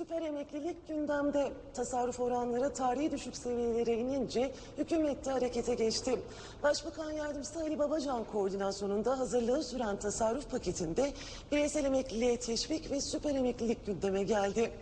Süper emeklilik gündemde tasarruf oranları tarihi düşük seviyelere inince hükümet de harekete geçti. Başbakan Yardımcısı Ali Babacan koordinasyonunda hazırlığı süren tasarruf paketinde bireysel emekliliğe teşvik ve süper emeklilik gündeme geldi.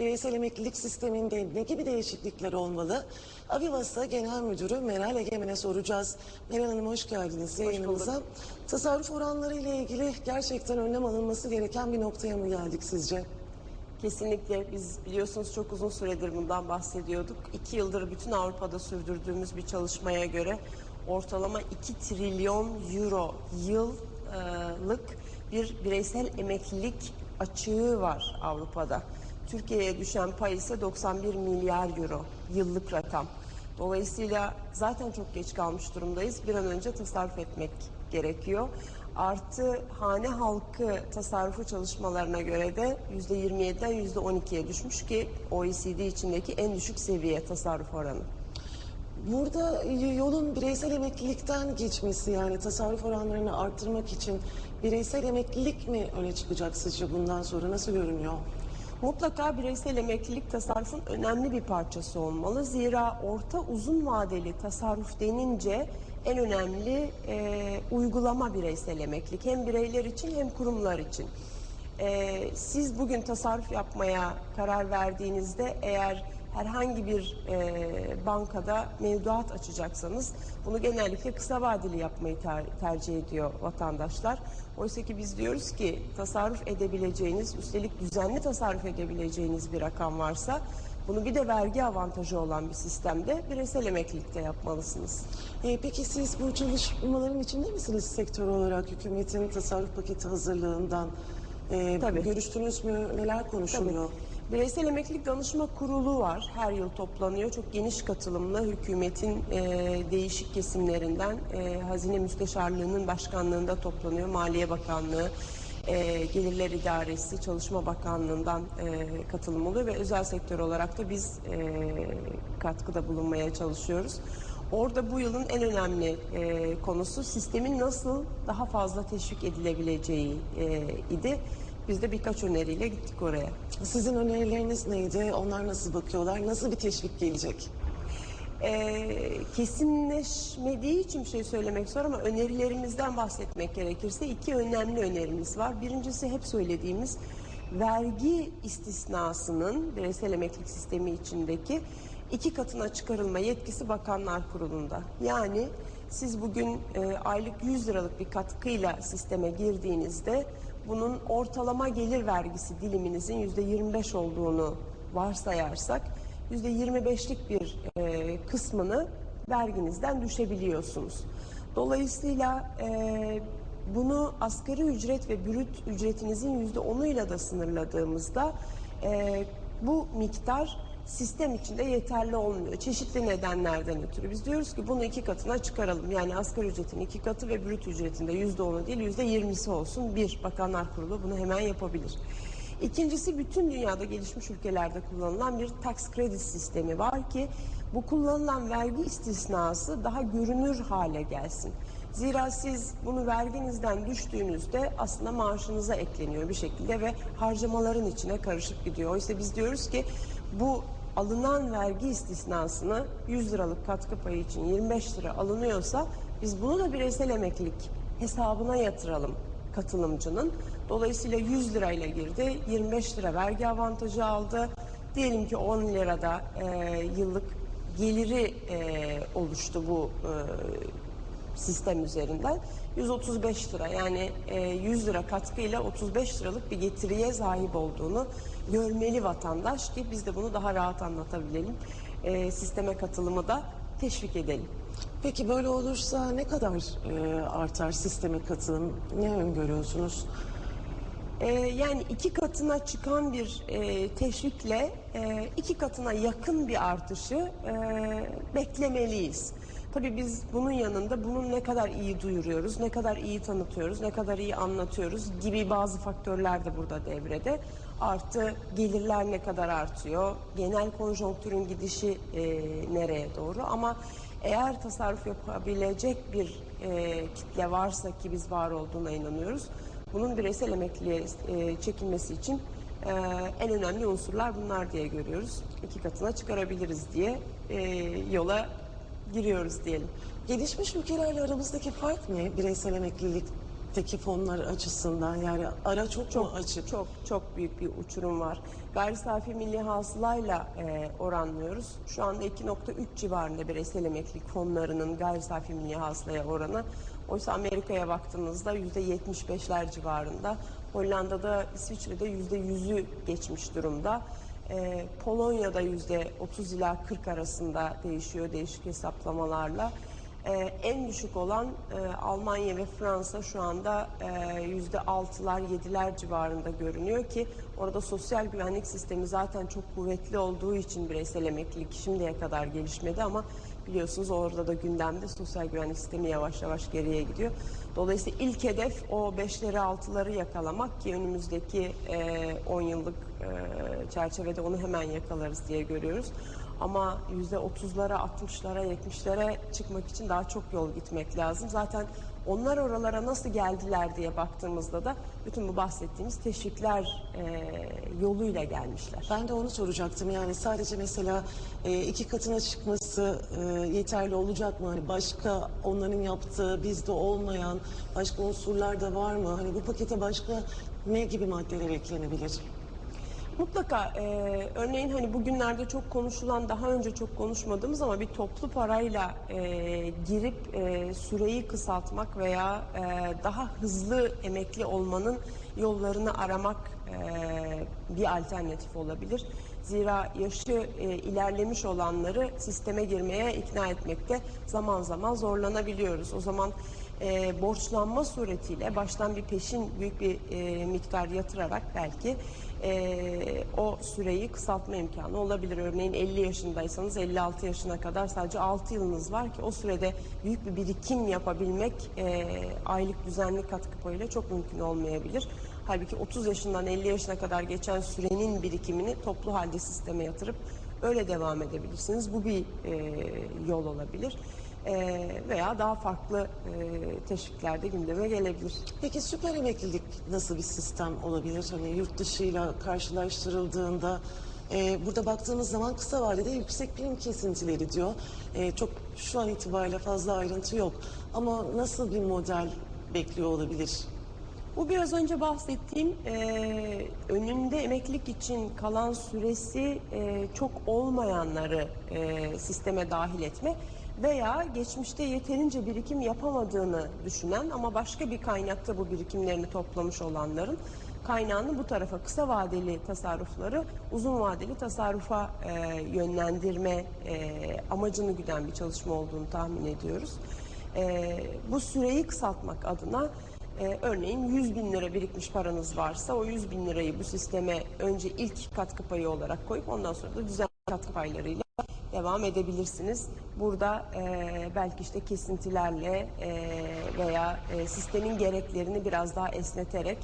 Bireysel emeklilik sisteminde ne gibi değişiklikler olmalı? Avivas'a Genel Müdürü Meral Egemen'e soracağız. Meral Hanım hoş geldiniz yayınımıza. Tasarruf oranları ile ilgili gerçekten önlem alınması gereken bir noktaya mı geldik sizce? Kesinlikle biz biliyorsunuz çok uzun süredir bundan bahsediyorduk. İki yıldır bütün Avrupa'da sürdürdüğümüz bir çalışmaya göre ortalama 2 trilyon euro yıllık bir bireysel emeklilik açığı var Avrupa'da. Türkiye'ye düşen pay ise 91 milyar euro yıllık rakam. Dolayısıyla zaten çok geç kalmış durumdayız. Bir an önce tasarruf etmek gerekiyor. Artı hane halkı tasarrufu çalışmalarına göre de %27'den %12'ye düşmüş ki OECD içindeki en düşük seviye tasarruf oranı. Burada yolun bireysel emeklilikten geçmesi yani tasarruf oranlarını arttırmak için bireysel emeklilik mi öne çıkacak sizce bundan sonra nasıl görünüyor? Mutlaka bireysel emeklilik tasarrufun önemli bir parçası olmalı. Zira orta uzun vadeli tasarruf denince en önemli e, uygulama bireysel emeklilik. Hem bireyler için hem kurumlar için. E, siz bugün tasarruf yapmaya karar verdiğinizde eğer herhangi bir e, bankada mevduat açacaksanız bunu genellikle kısa vadeli yapmayı ter, tercih ediyor vatandaşlar. Oysa ki biz diyoruz ki tasarruf edebileceğiniz, üstelik düzenli tasarruf edebileceğiniz bir rakam varsa bunu bir de vergi avantajı olan bir sistemde bireysel emeklilikte yapmalısınız. E, peki siz bu çalışmaların içinde misiniz sektör olarak hükümetin tasarruf paketi hazırlığından? E, Tabii. Görüştünüz mü? Neler konuşuluyor? Bireysel Emeklilik Danışma Kurulu var. Her yıl toplanıyor. Çok geniş katılımlı hükümetin e, değişik kesimlerinden e, Hazine Müsteşarlığı'nın başkanlığında toplanıyor. Maliye Bakanlığı, e, Gelirler İdaresi, Çalışma Bakanlığı'ndan e, katılım oluyor ve özel sektör olarak da biz e, katkıda bulunmaya çalışıyoruz. Orada bu yılın en önemli e, konusu sistemin nasıl daha fazla teşvik edilebileceği e, idi. Biz de birkaç öneriyle gittik oraya. Sizin önerileriniz neydi? Onlar nasıl bakıyorlar? Nasıl bir teşvik gelecek? Ee, kesinleşmediği için bir şey söylemek zor ama önerilerimizden bahsetmek gerekirse iki önemli önerimiz var. Birincisi hep söylediğimiz vergi istisnasının bireysel emeklilik sistemi içindeki iki katına çıkarılma yetkisi Bakanlar Kurulu'nda. Yani siz bugün e, aylık 100 liralık bir katkıyla sisteme girdiğinizde bunun ortalama gelir vergisi diliminizin %25 olduğunu varsayarsak %25'lik bir e, kısmını verginizden düşebiliyorsunuz. Dolayısıyla e, bunu asgari ücret ve brüt ücretinizin %10'uyla da sınırladığımızda e, bu miktar sistem içinde yeterli olmuyor. Çeşitli nedenlerden ötürü. Biz diyoruz ki bunu iki katına çıkaralım. Yani asgari ücretin iki katı ve brüt ücretinde yüzde onu değil yüzde yirmisi olsun. Bir, Bakanlar Kurulu bunu hemen yapabilir. İkincisi bütün dünyada gelişmiş ülkelerde kullanılan bir tax credit sistemi var ki bu kullanılan vergi istisnası daha görünür hale gelsin. Zira siz bunu verginizden düştüğünüzde aslında maaşınıza ekleniyor bir şekilde ve harcamaların içine karışıp gidiyor. Oysa biz diyoruz ki bu alınan vergi istisnasını 100 liralık katkı payı için 25 lira alınıyorsa biz bunu da bireysel emeklilik hesabına yatıralım katılımcının. Dolayısıyla 100 lirayla girdi, 25 lira vergi avantajı aldı. Diyelim ki 10 lirada e, yıllık geliri e, oluştu bu e, sistem üzerinden. 135 lira yani e, 100 lira katkıyla 35 liralık bir getiriye sahip olduğunu görmeli vatandaş ki biz de bunu daha rahat anlatabilelim. E, sisteme katılımı da teşvik edelim. Peki böyle olursa ne kadar e, artar sisteme katılım? Ne öngörüyorsunuz? Ee, yani iki katına çıkan bir e, teşvikle e, iki katına yakın bir artışı e, beklemeliyiz. Tabii biz bunun yanında bunun ne kadar iyi duyuruyoruz, ne kadar iyi tanıtıyoruz, ne kadar iyi anlatıyoruz gibi bazı faktörler de burada devrede. Artı gelirler ne kadar artıyor, genel konjonktürün gidişi e, nereye doğru ama eğer tasarruf yapabilecek bir e, kitle varsa ki biz var olduğuna inanıyoruz bunun bireysel emekliliğe e, çekilmesi için Ee, en önemli unsurlar bunlar diye görüyoruz. İki katına çıkarabiliriz diye e, yola giriyoruz diyelim. Gelişmiş ülkelerle aramızdaki fark ne bireysel emeklilikteki fonlar açısından? Yani ara çok, Çok mu açık? Çok çok büyük bir uçurum var. Gayri safi milli hasılayla e, oranlıyoruz. Şu anda 2.3 civarında bireysel emeklilik fonlarının gayri safi milli hasılaya oranı. Oysa Amerika'ya baktığınızda %75'ler civarında. Hollanda'da, İsviçre'de %100'ü geçmiş durumda. E, Polonya'da %30 ila 40 arasında değişiyor değişik hesaplamalarla. Ee, en düşük olan e, Almanya ve Fransa şu anda e, yüzde altılar, yediler civarında görünüyor ki orada sosyal güvenlik sistemi zaten çok kuvvetli olduğu için bireysel emeklilik şimdiye kadar gelişmedi ama biliyorsunuz orada da gündemde sosyal güvenlik sistemi yavaş yavaş geriye gidiyor. Dolayısıyla ilk hedef o beşleri altıları yakalamak ki önümüzdeki e, 10 yıllık e, çerçevede onu hemen yakalarız diye görüyoruz. Ama yüzde otuzlara, altmışlara, yetmişlere çıkmak için daha çok yol gitmek lazım. Zaten onlar oralara nasıl geldiler diye baktığımızda da bütün bu bahsettiğimiz teşvikler e, yoluyla gelmişler. Ben de onu soracaktım. Yani sadece mesela e, iki katına çıkması e, yeterli olacak mı? Hani başka onların yaptığı bizde olmayan başka unsurlar da var mı? Hani bu pakete başka ne gibi maddeler eklenebilir? Mutlaka e, örneğin hani bugünlerde çok konuşulan daha önce çok konuşmadığımız ama bir toplu parayla e, girip e, süreyi kısaltmak veya e, daha hızlı emekli olmanın yollarını aramak e, bir alternatif olabilir. Zira yaşı e, ilerlemiş olanları sisteme girmeye ikna etmekte zaman zaman zorlanabiliyoruz. O zaman e, borçlanma suretiyle baştan bir peşin büyük bir e, miktar yatırarak belki e, o süreyi kısaltma imkanı olabilir. Örneğin 50 yaşındaysanız 56 yaşına kadar sadece 6 yılınız var ki o sürede büyük bir birikim yapabilmek e, aylık düzenli katkı payıyla çok mümkün olmayabilir. Halbuki 30 yaşından 50 yaşına kadar geçen sürenin birikimini toplu halde sisteme yatırıp öyle devam edebilirsiniz. Bu bir e, yol olabilir. E, veya daha farklı e, teşvikler de gündeme gelebilir. Peki süper emeklilik nasıl bir sistem olabilir? Hani yurt dışıyla karşılaştırıldığında e, burada baktığımız zaman kısa vadede yüksek prim kesintileri diyor. E, çok şu an itibariyle fazla ayrıntı yok. Ama nasıl bir model bekliyor olabilir? Bu biraz önce bahsettiğim e, önünde emeklilik için kalan süresi e, çok olmayanları e, sisteme dahil etme veya geçmişte yeterince birikim yapamadığını düşünen ama başka bir kaynakta bu birikimlerini toplamış olanların kaynağını bu tarafa kısa vadeli tasarrufları uzun vadeli tasarrufa e, yönlendirme e, amacını güden bir çalışma olduğunu tahmin ediyoruz. E, bu süreyi kısaltmak adına ee, örneğin 100 bin lira birikmiş paranız varsa o 100 bin lirayı bu sisteme önce ilk katkı payı olarak koyup ondan sonra da düzenli katkı paylarıyla devam edebilirsiniz. Burada e, belki işte kesintilerle e, veya e, sistemin gereklerini biraz daha esneterek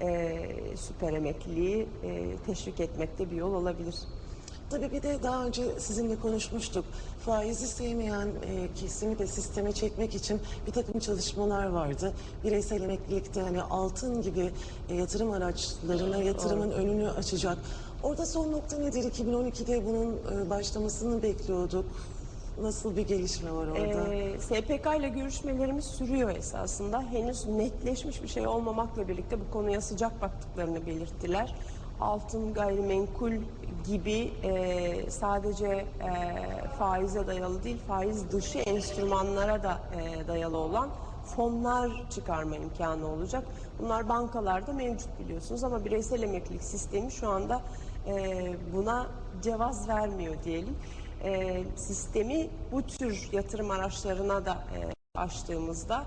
e, süper emekliliği e, teşvik etmekte bir yol olabilir. Tabii bir de daha önce sizinle konuşmuştuk. Faizi sevmeyen e, kesimi de sisteme çekmek için bir takım çalışmalar vardı. Bireysel emeklilikte hani altın gibi e, yatırım araçlarına yatırımın önünü açacak. Orada son nokta nedir? 2012'de bunun e, başlamasını bekliyorduk. Nasıl bir gelişme var orada? Ee, SPK ile görüşmelerimiz sürüyor esasında. Henüz netleşmiş bir şey olmamakla birlikte bu konuya sıcak baktıklarını belirttiler. Altın, gayrimenkul gibi e, sadece e, faize dayalı değil, faiz dışı enstrümanlara da e, dayalı olan fonlar çıkarma imkanı olacak. Bunlar bankalarda mevcut biliyorsunuz ama bireysel emeklilik sistemi şu anda e, buna cevaz vermiyor diyelim e, sistemi bu tür yatırım araçlarına da e, açtığımızda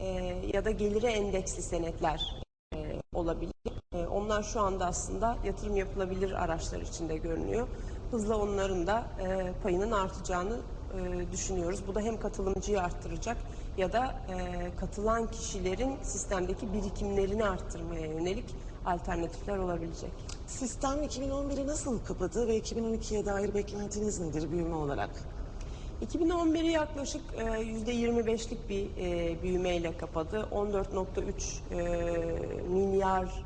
e, ya da gelire endeksli senetler e, olabilir. E, onlar şu anda aslında yatırım yapılabilir araçlar içinde görünüyor. Hızla onların da e, payının artacağını e, düşünüyoruz. Bu da hem katılımcıyı arttıracak ya da e, katılan kişilerin sistemdeki birikimlerini arttırmaya yönelik alternatifler olabilecek. Sistem 2011'i nasıl kapadı ve 2012'ye dair beklentiniz nedir büyüme olarak? 2011'i yaklaşık e, %25'lik bir büyümeyle kapadı. 14.3 e, milyar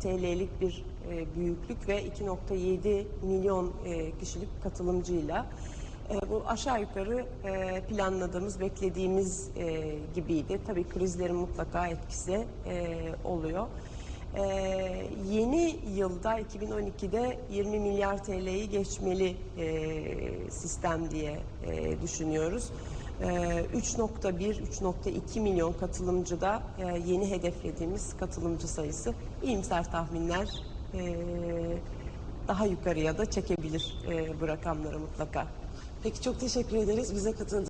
TL'lik bir e, büyüklük ve 2.7 milyon e, kişilik katılımcıyla. E, bu aşağı yukarı e, planladığımız, beklediğimiz e, gibiydi. Tabii krizlerin mutlaka etkisi e, oluyor. Ee, yeni yılda 2012'de 20 milyar TL'yi geçmeli e, sistem diye e, düşünüyoruz. Ee, 3.1-3.2 milyon katılımcıda e, yeni hedeflediğimiz katılımcı sayısı iyimser tahminler e, daha yukarıya da çekebilir e, bu rakamları mutlaka. Peki çok teşekkür ederiz bize katıldığınız